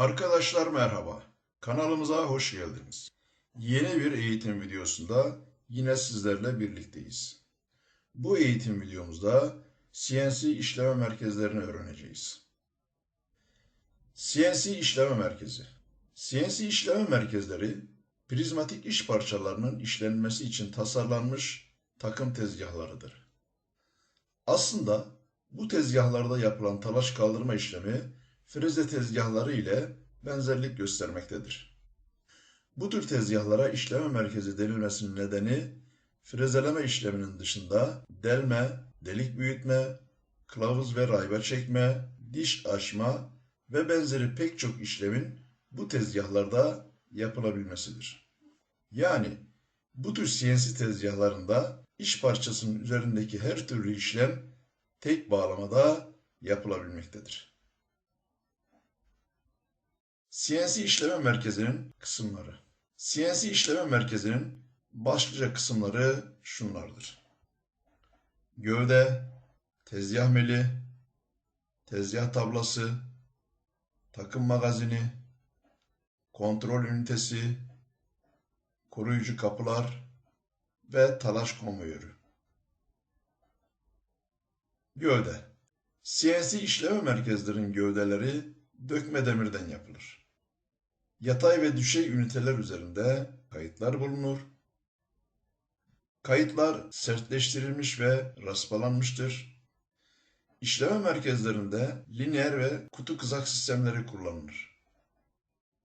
Arkadaşlar merhaba. Kanalımıza hoş geldiniz. Yeni bir eğitim videosunda yine sizlerle birlikteyiz. Bu eğitim videomuzda CNC işleme merkezlerini öğreneceğiz. CNC işleme merkezi. CNC işleme merkezleri prizmatik iş parçalarının işlenmesi için tasarlanmış takım tezgahlarıdır. Aslında bu tezgahlarda yapılan talaş kaldırma işlemi freze tezgahları ile benzerlik göstermektedir. Bu tür tezgahlara işleme merkezi denilmesinin nedeni frezeleme işleminin dışında delme, delik büyütme, kılavuz ve rayba çekme, diş açma ve benzeri pek çok işlemin bu tezgahlarda yapılabilmesidir. Yani bu tür CNC tezgahlarında iş parçasının üzerindeki her türlü işlem tek bağlamada yapılabilmektedir. CNC işleme merkezinin kısımları. CNC işleme merkezinin başlıca kısımları şunlardır. Gövde, tezgah meli, tezgah tablası, takım magazini, kontrol ünitesi, koruyucu kapılar ve talaş konveyörü. Gövde CNC işleme merkezlerinin gövdeleri dökme demirden yapılır. Yatay ve düşey üniteler üzerinde kayıtlar bulunur. Kayıtlar sertleştirilmiş ve raspalanmıştır. İşleme merkezlerinde lineer ve kutu kızak sistemleri kullanılır.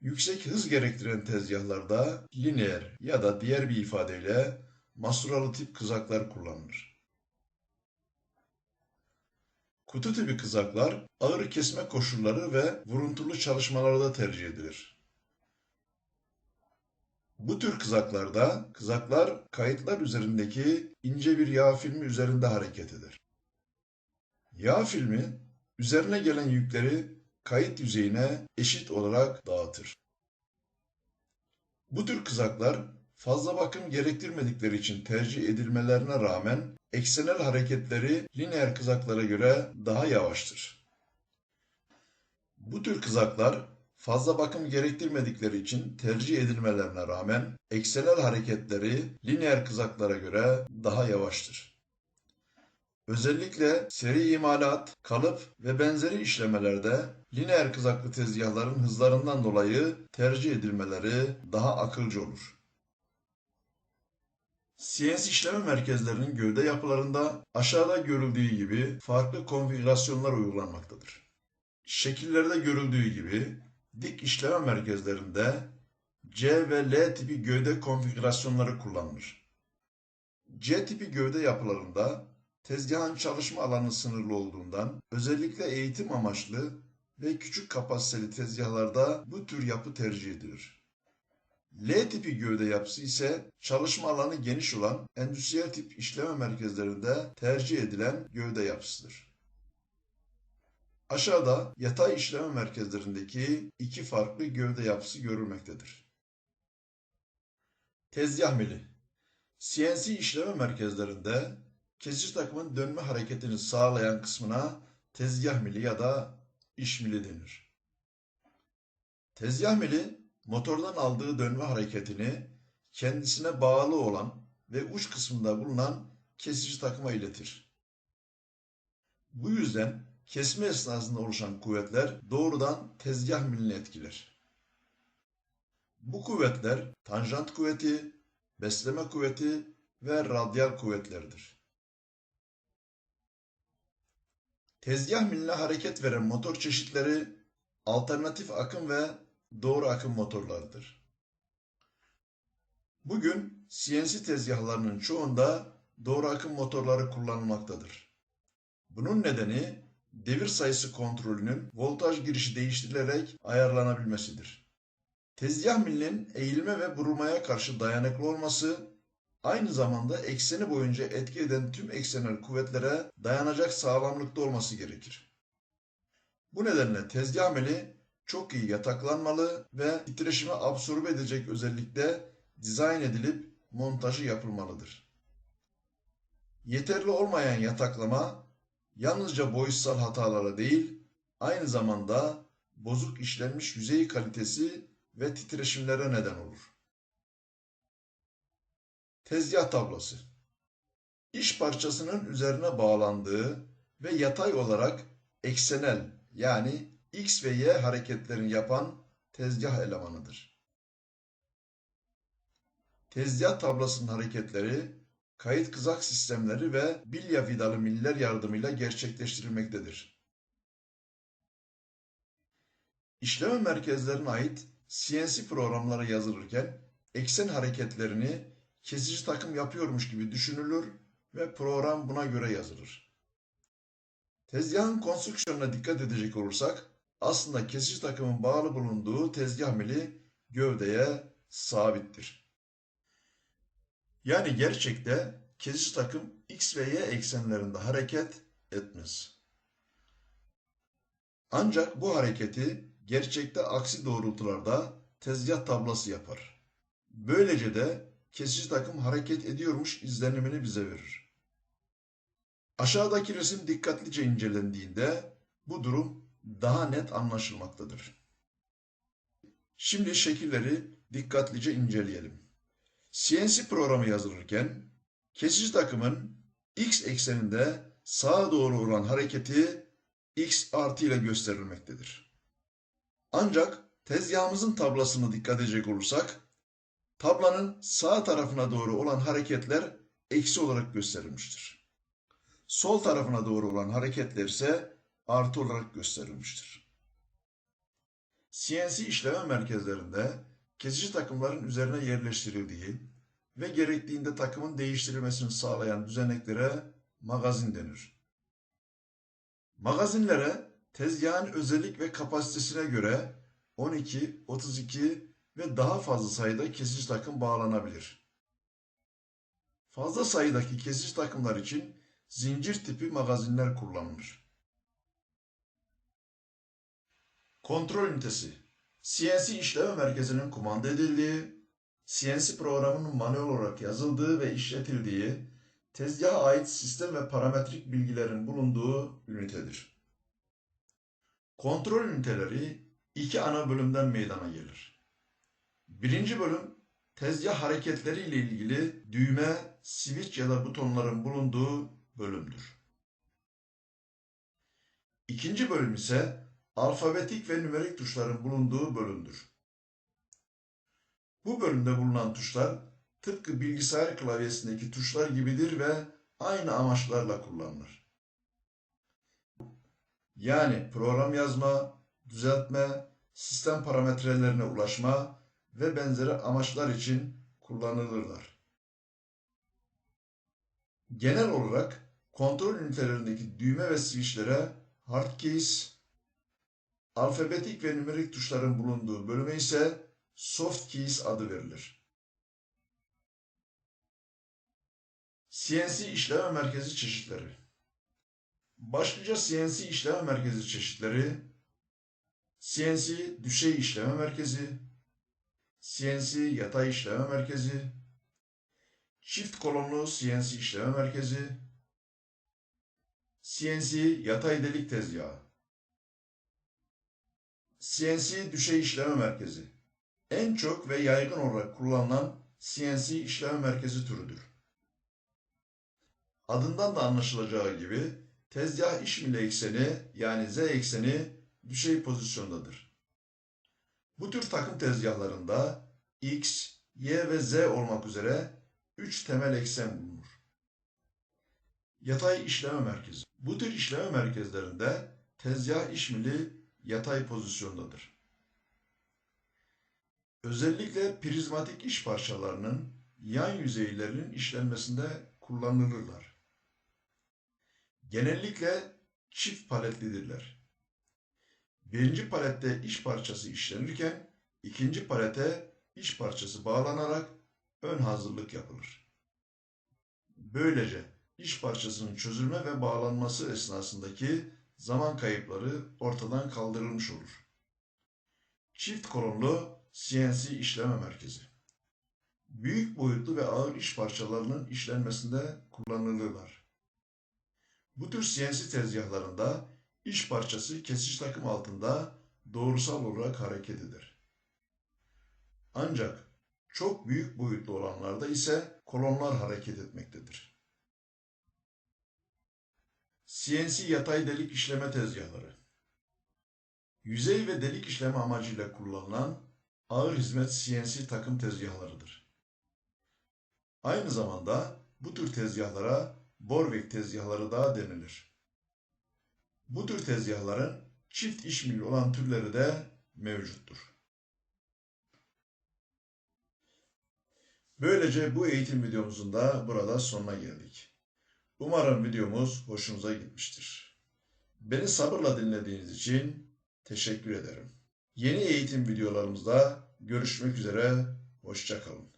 Yüksek hız gerektiren tezgahlarda lineer ya da diğer bir ifadeyle masuralı tip kızaklar kullanılır. Kutu tipi kızaklar ağır kesme koşulları ve vuruntulu çalışmalarda tercih edilir. Bu tür kızaklarda kızaklar kayıtlar üzerindeki ince bir yağ filmi üzerinde hareket eder. Yağ filmi üzerine gelen yükleri kayıt yüzeyine eşit olarak dağıtır. Bu tür kızaklar fazla bakım gerektirmedikleri için tercih edilmelerine rağmen eksenel hareketleri lineer kızaklara göre daha yavaştır. Bu tür kızaklar fazla bakım gerektirmedikleri için tercih edilmelerine rağmen eksenel hareketleri lineer kızaklara göre daha yavaştır. Özellikle seri imalat, kalıp ve benzeri işlemelerde lineer kızaklı tezgahların hızlarından dolayı tercih edilmeleri daha akılcı olur. CNC işleme merkezlerinin gövde yapılarında aşağıda görüldüğü gibi farklı konfigürasyonlar uygulanmaktadır. Şekillerde görüldüğü gibi dik işleme merkezlerinde C ve L tipi gövde konfigürasyonları kullanılır. C tipi gövde yapılarında tezgahın çalışma alanı sınırlı olduğundan özellikle eğitim amaçlı ve küçük kapasiteli tezgahlarda bu tür yapı tercih edilir. L tipi gövde yapısı ise çalışma alanı geniş olan endüstriyel tip işleme merkezlerinde tercih edilen gövde yapısıdır. Aşağıda yatay işleme merkezlerindeki iki farklı gövde yapısı görülmektedir. Tezgah mili CNC işleme merkezlerinde kesici takımın dönme hareketini sağlayan kısmına tezgah mili ya da iş mili denir. Tezgah mili motordan aldığı dönme hareketini kendisine bağlı olan ve uç kısmında bulunan kesici takıma iletir. Bu yüzden kesme esnasında oluşan kuvvetler doğrudan tezgah milini etkiler. Bu kuvvetler tanjant kuvveti, besleme kuvveti ve radyal kuvvetlerdir. Tezgah miline hareket veren motor çeşitleri alternatif akım ve doğru akım motorlarıdır. Bugün CNC tezgahlarının çoğunda doğru akım motorları kullanılmaktadır. Bunun nedeni devir sayısı kontrolünün voltaj girişi değiştirilerek ayarlanabilmesidir. Tezgah milinin eğilme ve burulmaya karşı dayanıklı olması, aynı zamanda ekseni boyunca etki eden tüm eksenel kuvvetlere dayanacak sağlamlıkta olması gerekir. Bu nedenle tezgah mili çok iyi yataklanmalı ve titreşimi absorbe edecek özellikle dizayn edilip montajı yapılmalıdır. Yeterli olmayan yataklama yalnızca boyutsal hatalara değil, aynı zamanda bozuk işlenmiş yüzey kalitesi ve titreşimlere neden olur. Tezgah tablası İş parçasının üzerine bağlandığı ve yatay olarak eksenel yani X ve Y hareketlerini yapan tezgah elemanıdır. Tezgah tablasının hareketleri kayıt kızak sistemleri ve bilya vidalı miller yardımıyla gerçekleştirilmektedir. İşleme merkezlerine ait CNC programları yazılırken eksen hareketlerini kesici takım yapıyormuş gibi düşünülür ve program buna göre yazılır. Tezgahın konstrüksiyonuna dikkat edecek olursak aslında kesici takımın bağlı bulunduğu tezgah mili gövdeye sabittir. Yani gerçekte kesici takım X ve Y eksenlerinde hareket etmez. Ancak bu hareketi gerçekte aksi doğrultularda tezgah tablası yapar. Böylece de kesici takım hareket ediyormuş izlenimini bize verir. Aşağıdaki resim dikkatlice incelendiğinde bu durum daha net anlaşılmaktadır. Şimdi şekilleri dikkatlice inceleyelim. CNC programı yazılırken kesici takımın X ekseninde sağa doğru olan hareketi X artı ile gösterilmektedir. Ancak tezgahımızın tablasına dikkat edecek olursak tablanın sağ tarafına doğru olan hareketler eksi olarak gösterilmiştir. Sol tarafına doğru olan hareketler ise artı olarak gösterilmiştir. CNC işleme merkezlerinde kesici takımların üzerine yerleştirildiği ve gerektiğinde takımın değiştirilmesini sağlayan düzeneklere magazin denir. Magazinlere tezgahın özellik ve kapasitesine göre 12, 32 ve daha fazla sayıda kesici takım bağlanabilir. Fazla sayıdaki kesici takımlar için zincir tipi magazinler kullanılır. Kontrol ünitesi CNC işleme merkezinin kumanda edildiği, CNC programının manuel olarak yazıldığı ve işletildiği, tezgaha ait sistem ve parametrik bilgilerin bulunduğu ünitedir. Kontrol üniteleri iki ana bölümden meydana gelir. Birinci bölüm, tezgah hareketleri ile ilgili düğme, switch ya da butonların bulunduğu bölümdür. İkinci bölüm ise alfabetik ve nümerik tuşların bulunduğu bölümdür. Bu bölümde bulunan tuşlar tıpkı bilgisayar klavyesindeki tuşlar gibidir ve aynı amaçlarla kullanılır. Yani program yazma, düzeltme, sistem parametrelerine ulaşma ve benzeri amaçlar için kullanılırlar. Genel olarak kontrol ünitelerindeki düğme ve switchlere hard keys, alfabetik ve nümerik tuşların bulunduğu bölüme ise soft keys adı verilir. CNC işleme merkezi çeşitleri. Başlıca CNC işleme merkezi çeşitleri. CNC düşey işleme merkezi, CNC yatay işleme merkezi, çift kolonlu CNC işleme merkezi, CNC yatay delik tezgahı, CNC düşey işleme merkezi en çok ve yaygın olarak kullanılan CNC işleme merkezi türüdür. Adından da anlaşılacağı gibi tezgah işmili ekseni yani Z ekseni düşey pozisyondadır. Bu tür takım tezgahlarında X, Y ve Z olmak üzere 3 temel eksen bulunur. Yatay işleme merkezi. Bu tür işleme merkezlerinde tezgah işmili yatay pozisyondadır. Özellikle prizmatik iş parçalarının yan yüzeylerinin işlenmesinde kullanılırlar. Genellikle çift paletlidirler. Birinci palette iş parçası işlenirken ikinci palete iş parçası bağlanarak ön hazırlık yapılır. Böylece iş parçasının çözülme ve bağlanması esnasındaki zaman kayıpları ortadan kaldırılmış olur. Çift kolonlu CNC işleme merkezi. Büyük boyutlu ve ağır iş parçalarının işlenmesinde kullanılırlar. Bu tür CNC tezgahlarında iş parçası kesici takım altında doğrusal olarak hareket eder. Ancak çok büyük boyutlu olanlarda ise kolonlar hareket etmektedir. CNC yatay delik işleme tezgahları Yüzey ve delik işleme amacıyla kullanılan ağır hizmet CNC takım tezgahlarıdır. Aynı zamanda bu tür tezgahlara Borvik tezgahları da denilir. Bu tür tezgahların çift işmil olan türleri de mevcuttur. Böylece bu eğitim videomuzun da burada sonuna geldik. Umarım videomuz hoşunuza gitmiştir. Beni sabırla dinlediğiniz için teşekkür ederim. Yeni eğitim videolarımızda görüşmek üzere, hoşçakalın.